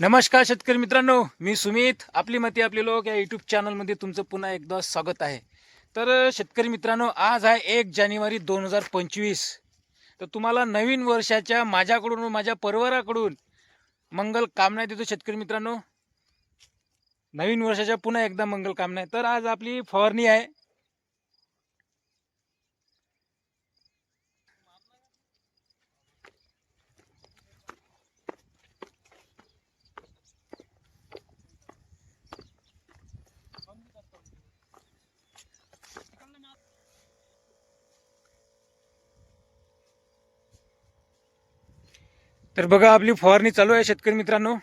नमस्कार शेतकरी मित्रांनो मी सुमित. आपली मती आपले लोक या यूट्यूब चॅनलमध्ये तुमचं पुन्हा एकदा स्वागत आहे. तर शेतकरी मित्रांनो आज आहे एक जानेवारी दोन हजार पंचवीस. तर तुम्हाला नवीन वर्षाच्या माझ्याकडून माझ्या परिवाराकडून मंगल कामना देतो शेतकरी मित्रांनो. नवीन वर्षाच्या पुन्हा एकदा मंगल कामना तर आज आपली फवारणी आहे. तर बघा आपली फवारणी चालू आहे शेतकरी मित्रांनो.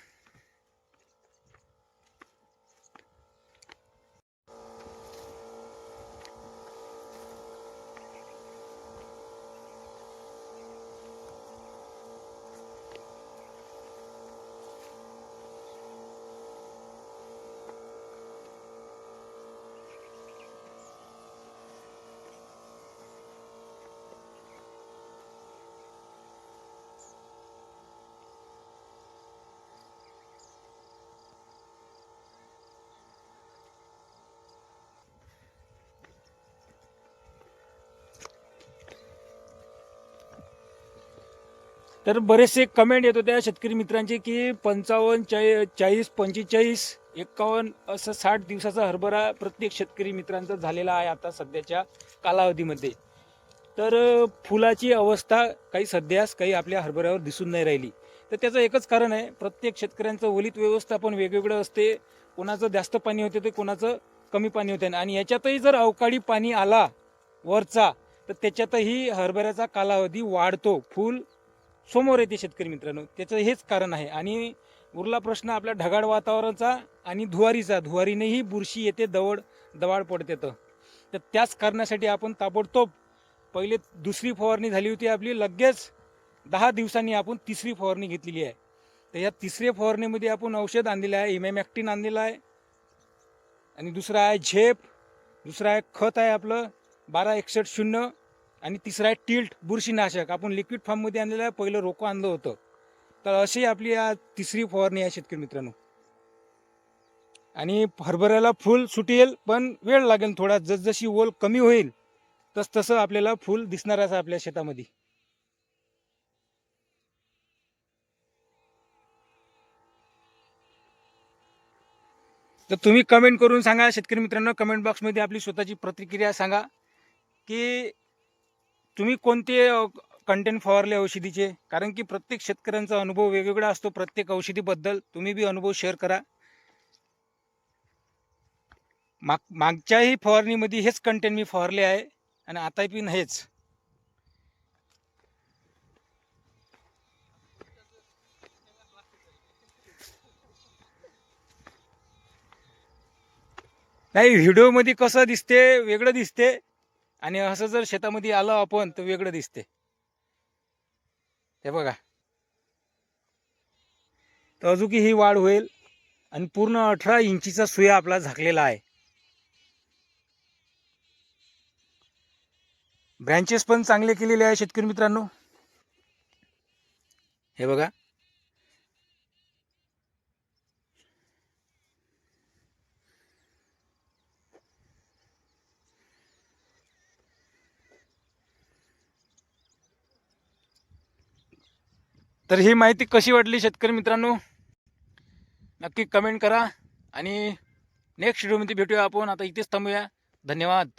तर बरेचसे कमेंट येत होत्या शेतकरी मित्रांचे की पंचावन्न चाळी चाळीस पंचेचाळीस एकावन्न असं साठ दिवसाचा हरभरा प्रत्येक शेतकरी मित्रांचा झालेला आहे आता सध्याच्या कालावधीमध्ये. तर फुलाची अवस्था काही सध्यास काही आपल्या हरभऱ्यावर दिसून नाही राहिली. तर त्याचं एकच कारण आहे प्रत्येक शेतकऱ्यांचं ओलित व्यवस्थापन वेगवेगळं असते. कोणाचं जास्त पाणी होते ते कोणाचं कमी पाणी होते. आणि याच्यातही जर अवकाळी पाणी आला वरचा तर त्याच्यातही हरभऱ्याचा कालावधी वाढतो. फुल समोर येते शेतकरी मित्रांनो. त्याचं हेच कारण आहे. आणि उरला प्रश्न आपल्या ढगाळ वातावरणाचा आणि धुवारीचा. धुवारीनेही बुरशी येते दवड दवाड पडते तर. तर त्याच कारणासाठी आपण ताबडतोब पहिले दुसरी फवारणी झाली होती आपली लगेच दहा दिवसांनी आपण तिसरी फवारणी घेतलेली आहे. तर या तिसऱ्या फवारणीमध्ये आपण औषध आणलेलं आहे इमॅमॅक्टिन आणलेलं आहे. आणि दुसरं आहे झेप दुसरं आहे खत आहे आपलं बारा एकसष्ट शून्य. आणि तिसरा आहे टिल्ट बुरशीनाशक. आपण लिक्विड फॉर्ममध्ये आणलेलं पहिलं रोको आणलं होतं. तर अशी आपली या तिसरी फवारणी आहे शेतकरी मित्रांनो. आणि हरभऱ्याला फुल सुटेल पण वेळ लागेल थोडा. जसजशी ओल कमी होईल तस तसं आपल्याला फुल दिसणार असं आपल्या शेतामध्ये. तर तुम्ही कमेंट करून सांगा. शेतकरी मित्रांनो कमेंट बॉक्समध्ये आपली स्वतःची प्रतिक्रिया सांगा. की तुम्ही कोणते कंटेंट फवारले औषधीचे? कारण की प्रत्येक शेतकऱ्यांचा अनुभव वेगवेगळा असतो प्रत्येक औषधीबद्दल. तुम्ही बी अनुभव शेअर करा. माग मागच्याही फवारणीमध्ये हेच कंटेंट मी फवारले आहे आणि आता पण हेच नाही व्हिडिओमध्ये कसं दिसते वेगळं दिसते. आणि असं जर शेतामध्ये आलं आपण तर वेगळं दिसते. हे बघा. तर अजूनही ही वाढ होईल आणि पूर्ण अठरा इंचीचा सुया आपला झाकलेला आहे. ब्रँचेस पण चांगले केलेले आहे शेतकरी मित्रांनो. हे बघा. तर ही माहिती कशी वाटली शेतकरी मित्रांनो? नक्की कमेंट करा आणि नेक्स्ट व्हिडिओमध्ये भेटूया आपण. आता इथेच थांबूया. धन्यवाद.